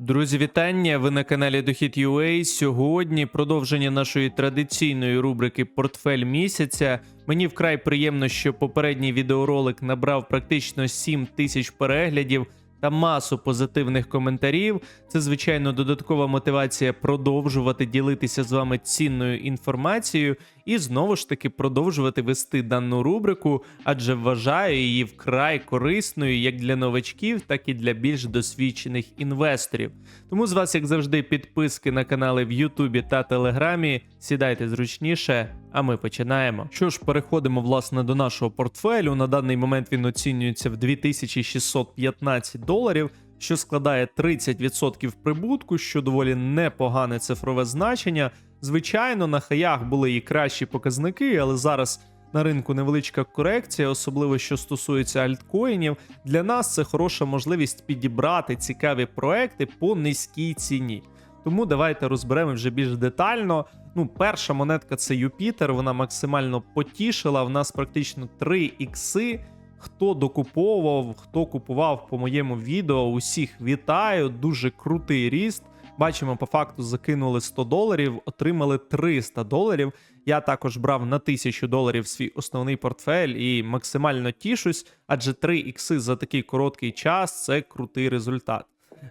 Друзі, вітання! Ви на каналі Дохід UA. Сьогодні продовження нашої традиційної рубрики Портфель місяця. Мені вкрай приємно, що попередній відеоролик набрав практично 7 тисяч переглядів та масу позитивних коментарів. Це звичайно додаткова мотивація продовжувати ділитися з вами цінною інформацією і знову ж таки продовжувати вести дану рубрику, адже вважаю її вкрай корисною як для новачків, так і для більш досвідчених інвесторів. Тому з вас, як завжди, підписки на канали в Ютубі та Телеграмі. Сідайте зручніше, а ми починаємо. Що ж, переходимо власне до нашого портфелю. На даний момент він оцінюється в 2615 доларів. Що складає 30% прибутку, що доволі непогане цифрове значення. Звичайно, на хаях були і кращі показники, але зараз на ринку невеличка корекція, особливо що стосується альткоїнів. Для нас це хороша можливість підібрати цікаві проекти по низькій ціні. Тому давайте розберемо вже більш детально. Ну, перша монетка це Юпітер, вона максимально потішила. В нас практично 3 ікси. Хто докуповував, хто купував по моєму відео, усіх вітаю. Дуже крутий ріст. Бачимо, по факту закинули 100 доларів, отримали 300 доларів. Я також брав на 1000 доларів свій основний портфель і максимально тішусь, адже 3 ікси за такий короткий час це крутий результат.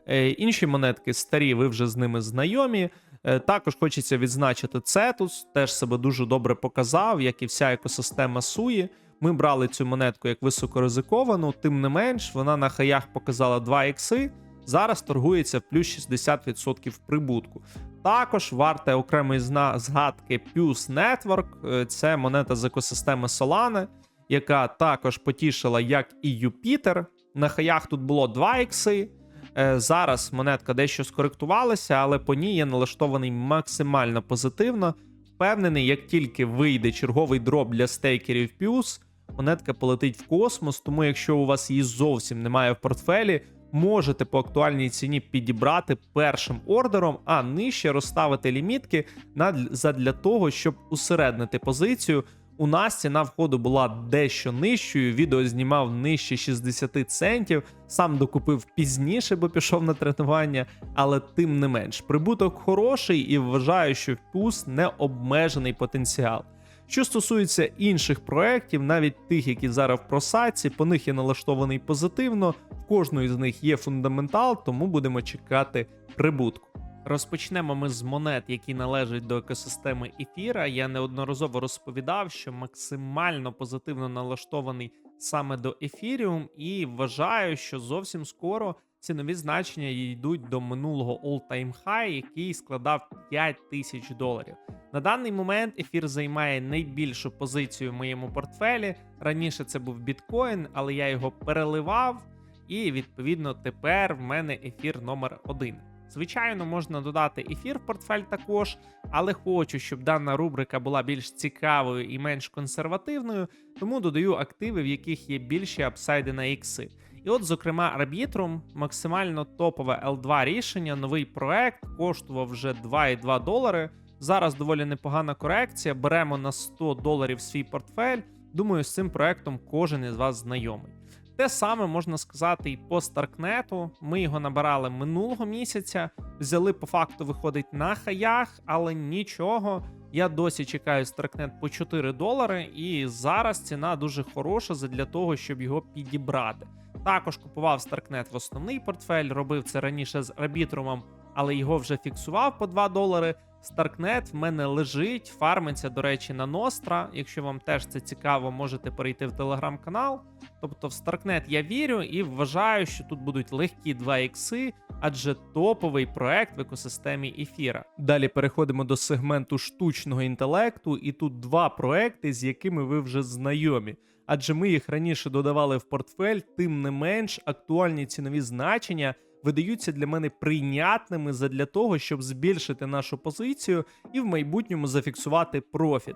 Е, інші монетки старі, ви вже з ними знайомі. Е, також хочеться відзначити Цетус, теж себе дуже добре показав, як і вся екосистема Суї. Ми брали цю монетку як високоризиковану, тим не менш, вона на хаях показала 2 ікси. Зараз торгується плюс 60% прибутку. Також варте окремої згадки Puse Network, е, це монета з екосистеми Solana, яка також потішила, як і Юпітер. На хаях тут було 2 ікси. Е, Зараз монетка дещо скоректувалася, але по ній я налаштований максимально позитивно. Впевнений, як тільки вийде черговий дроп для стейкерів Puse, монетка полетить в космос. Тому, якщо у вас її зовсім немає в портфелі, можете по актуальній ціні підібрати першим ордером, а нижче розставити лімітки на задля того, щоб усереднити позицію. У нас ціна входу була дещо нижчою. Відео знімав нижче 60 центів. Сам докупив пізніше, бо пішов на тренування. Але тим не менш, прибуток хороший і вважаю, що в пус не обмежений потенціал. Що стосується інших проєктів, навіть тих, які зараз в просадці, по них я налаштований позитивно. В кожної з них є фундаментал, тому будемо чекати прибутку. Розпочнемо ми з монет, які належать до екосистеми ефіра. Я неодноразово розповідав, що максимально позитивно налаштований саме до ефіріум, і вважаю, що зовсім скоро цінові значення йдуть до минулого all-time high, який складав 5 тисяч доларів. На даний момент ефір займає найбільшу позицію в моєму портфелі. Раніше це був біткоін, але я його переливав, і відповідно тепер в мене ефір номер один. Звичайно, можна додати ефір в портфель також, але хочу, щоб дана рубрика була більш цікавою і менш консервативною, тому додаю активи, в яких є більші апсайди на ікси. І от, зокрема, Arbitrum, максимально топове L2 рішення, новий проект, коштував вже 2,2 долари. Зараз доволі непогана корекція. Беремо на 100 доларів свій портфель. Думаю, з цим проектом кожен із вас знайомий. Те саме можна сказати і по Старкнету. Ми його набирали минулого місяця, взяли по факту, виходить на хаях, але нічого. Я досі чекаю Старкнет по 4 долари, і зараз ціна дуже хороша для того, щоб його підібрати. Також купував Старкнет в основний портфель, робив це раніше з арбітрумом, але його вже фіксував по 2 долари. Старкнет в мене лежить, фармиться, до речі, на Ностра. Якщо вам теж це цікаво, можете перейти в телеграм-канал. Тобто в Старкнет я вірю і вважаю, що тут будуть легкі 2 ікси, адже топовий проект в екосистемі ефіра. Далі переходимо до сегменту штучного інтелекту, і тут два проекти, з якими ви вже знайомі. Адже ми їх раніше додавали в портфель, тим не менш актуальні цінові значення видаються для мене прийнятними задля того, щоб збільшити нашу позицію і в майбутньому зафіксувати профіт.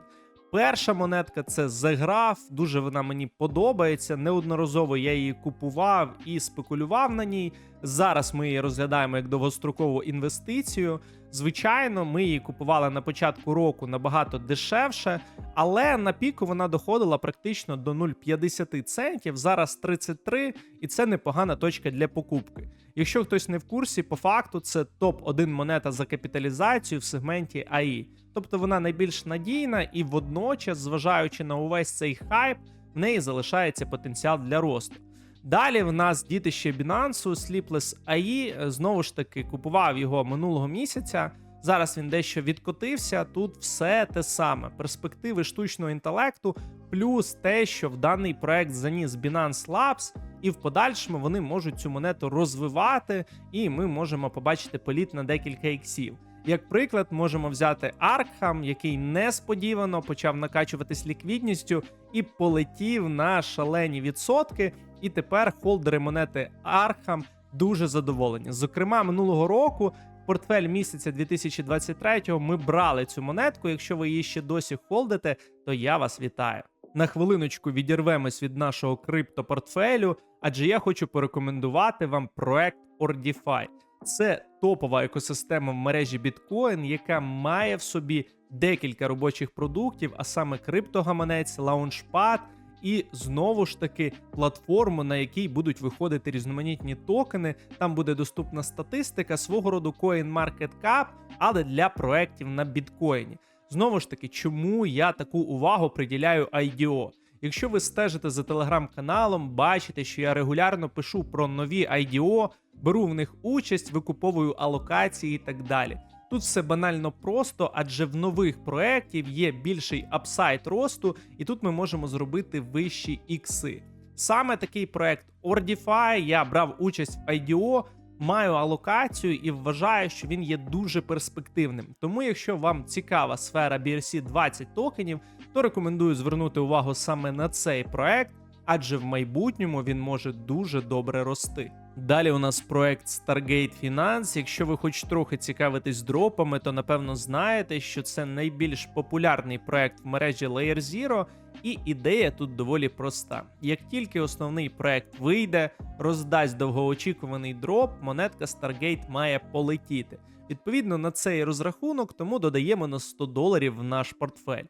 Перша монетка це Зеграф, дуже вона мені подобається. Неодноразово я її купував і спекулював на ній. Зараз ми її розглядаємо як довгострокову інвестицію. Звичайно, ми її купували на початку року набагато дешевше, але на піку вона доходила практично до 0,50 центів. Зараз 33, і це непогана точка для покупки. Якщо хтось не в курсі, по факту це топ-1 монета за капіталізацію в сегменті АІ. Тобто вона найбільш надійна і водночас, зважаючи на увесь цей хайп, в неї залишається потенціал для росту. Далі в нас дітище Binance, Sleepless AI, знову ж таки купував його минулого місяця. Зараз він дещо відкотився. Тут все те саме: перспективи штучного інтелекту, плюс те, що в даний проект заніс Binance Labs, і в подальшому вони можуть цю монету розвивати, і ми можемо побачити політ на декілька іксів. Як приклад, можемо взяти Arkham, який несподівано почав накачуватись ліквідністю і полетів на шалені відсотки. І тепер холдери монети Arkham дуже задоволені. Зокрема, минулого року портфель місяця 2023 ми брали цю монетку. Якщо ви її ще досі холдите, то я вас вітаю. На хвилиночку відірвемось від нашого криптопортфелю, адже я хочу порекомендувати вам проект Ordify. Це топова екосистема в мережі Bitcoin, яка має в собі декілька робочих продуктів, а саме криптогаманець, лаунчпад і знову ж таки платформу, на якій будуть виходити різноманітні токени. Там буде доступна статистика свого роду CoinMarketCap, але для проєктів на біткоїні. Знову ж таки, чому я таку увагу приділяю IDO? Якщо ви стежите за телеграм-каналом, бачите, що я регулярно пишу про нові IDO, беру в них участь, викуповую алокації і так далі. Тут все банально просто, адже в нових проєктів є більший апсайд росту, і тут ми можемо зробити вищі ікси. Саме такий проект Ordify, я брав участь в IDO, маю алокацію і вважаю, що він є дуже перспективним. Тому, якщо вам цікава сфера BRC 20 токенів, то рекомендую звернути увагу саме на цей проект, адже в майбутньому він може дуже добре рости. Далі у нас проект Stargate Finance. Якщо ви хоч трохи цікавитесь дропами, то напевно знаєте, що це найбільш популярний проект в мережі Layer Zero, і ідея тут доволі проста. Як тільки основний проект вийде, роздасть довгоочікуваний дроп, монетка Stargate має полетіти. Відповідно на цей розрахунок, тому додаємо на 100 доларів в наш портфель.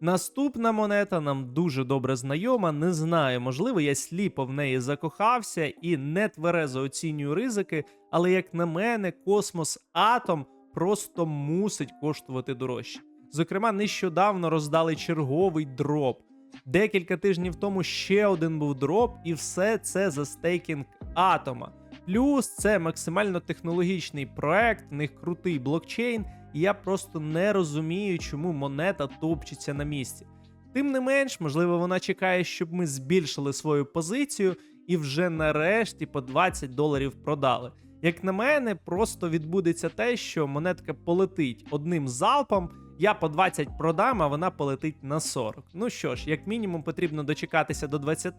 Наступна монета нам дуже добре знайома. Не знаю, можливо, я сліпо в неї закохався і не тверезо оцінюю ризики, але як на мене, космос Атом просто мусить коштувати дорожче. Зокрема, нещодавно роздали черговий дроп. Декілька тижнів тому ще один був дроп, і все це за стейкінг атома. Плюс це максимально технологічний проект, в них крутий блокчейн, і я просто не розумію, чому монета топчеться на місці. Тим не менш, можливо, вона чекає, щоб ми збільшили свою позицію і вже нарешті по 20 доларів продали. Як на мене, просто відбудеться те, що монетка полетить одним залпом. Я по 20 продам, а вона полетить на 40. Ну що ж, як мінімум, потрібно дочекатися до 20.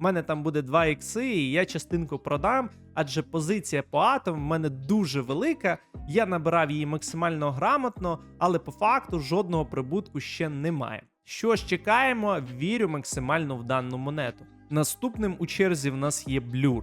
У мене там буде 2 ікси, і я частинку продам, адже позиція по атом в мене дуже велика. Я набирав її максимально грамотно, але по факту жодного прибутку ще немає. Що ж, чекаємо, вірю максимально в дану монету. Наступним у черзі в нас є Blur.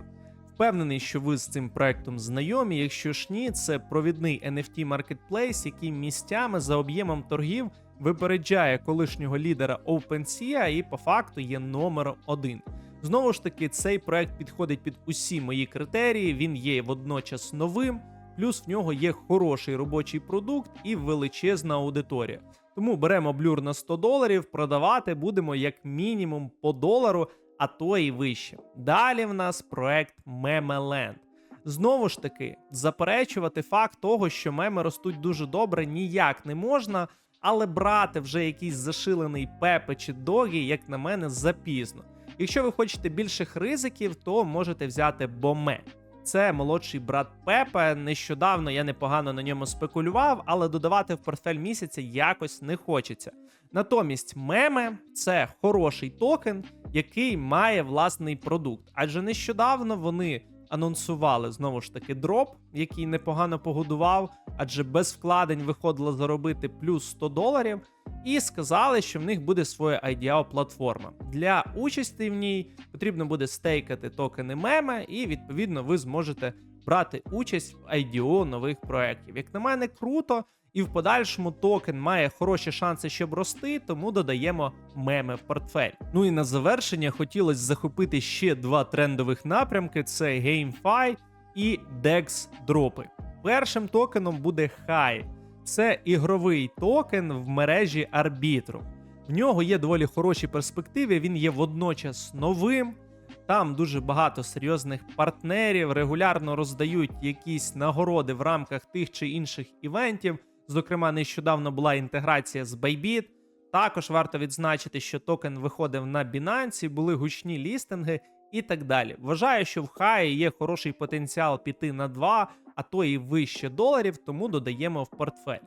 Впевнений, що ви з цим проектом знайомі. Якщо ж ні, це провідний NFT маркетплейс, який місцями за об'ємом торгів випереджає колишнього лідера OpenSea і по факту є номером один. Знову ж таки, цей проект підходить під усі мої критерії. Він є водночас новим, плюс в нього є хороший робочий продукт і величезна аудиторія. Тому беремо блюр на 100 доларів, продавати будемо як мінімум по долару а то і вище. Далі в нас проект Мемеленд. Знову ж таки, заперечувати факт того, що меми ростуть дуже добре, ніяк не можна, але брати вже якийсь зашилений пепе чи догі, як на мене, запізно. Якщо ви хочете більших ризиків, то можете взяти боме. Це молодший брат Пепе. Нещодавно я непогано на ньому спекулював, але додавати в портфель місяця якось не хочеться. Натомість, меме це хороший токен, який має власний продукт. Адже нещодавно вони анонсували знову ж таки дроп, який непогано погодував, адже без вкладень виходило заробити плюс 100 доларів. І сказали, що в них буде своя IDAO платформа. Для участі в ній потрібно буде стейкати токени меме, і відповідно ви зможете брати участь в IDO нових проєктів. Як на мене, круто, і в подальшому токен має хороші шанси, щоб рости, тому додаємо меми в портфель. Ну і на завершення хотілося захопити ще два трендових напрямки: це GameFi і DEX дропи. Першим токеном буде High. Це ігровий токен в мережі арбітру. В нього є доволі хороші перспективи. Він є водночас новим. Там дуже багато серйозних партнерів, регулярно роздають якісь нагороди в рамках тих чи інших івентів. Зокрема, нещодавно була інтеграція з Bybit. Також варто відзначити, що токен виходив на Binance, були гучні лістинги і так далі. Вважаю, що в хаї є хороший потенціал піти на 2, а то і вище доларів, тому додаємо в портфель.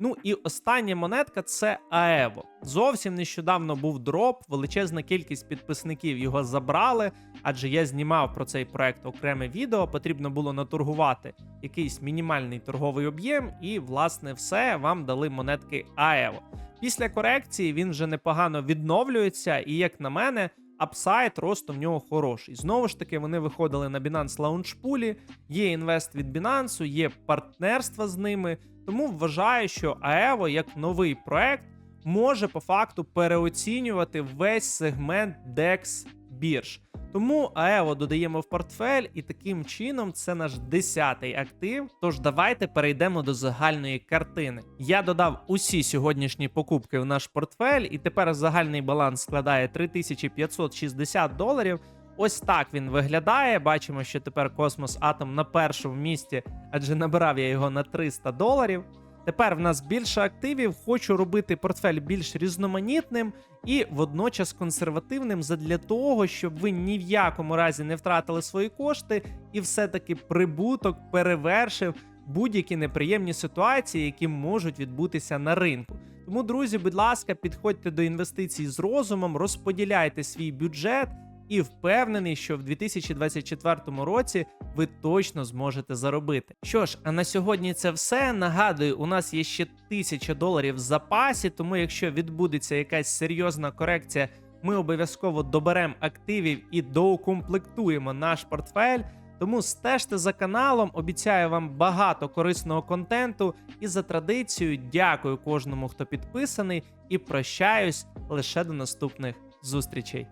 Ну і остання монетка це Аево. Зовсім нещодавно був дроп, величезна кількість підписників його забрали, адже я знімав про цей проект окреме відео. Потрібно було наторгувати якийсь мінімальний торговий об'єм, і, власне, все вам дали монетки Аево. Після корекції він вже непогано відновлюється, і як на мене, апсайд росту в нього хороший. Знову ж таки, вони виходили на Binance Launch є інвест від Binance, є партнерства з ними. Тому вважаю, що Аево як новий проект може по факту переоцінювати весь сегмент DEX бірж. Тому Аево додаємо в портфель, і таким чином це наш 10-й актив. Тож давайте перейдемо до загальної картини. Я додав усі сьогоднішні покупки в наш портфель, і тепер загальний баланс складає 3560 доларів. Ось так він виглядає. Бачимо, що тепер Космос Атом на першому місці, адже набирав я його на 300 доларів. Тепер в нас більше активів. Хочу робити портфель більш різноманітним і водночас консервативним задля того, щоб ви ні в якому разі не втратили свої кошти, і все-таки прибуток перевершив будь-які неприємні ситуації, які можуть відбутися на ринку. Тому, друзі, будь ласка, підходьте до інвестицій з розумом, розподіляйте свій бюджет і впевнений, що в 2024 році ви точно зможете заробити. Що ж, а на сьогодні це все. Нагадую, у нас є ще 1000 доларів в запасі, тому якщо відбудеться якась серйозна корекція, ми обов'язково доберемо активів і доукомплектуємо наш портфель. Тому стежте за каналом, обіцяю вам багато корисного контенту. І за традицією дякую кожному, хто підписаний, і прощаюсь лише до наступних зустрічей.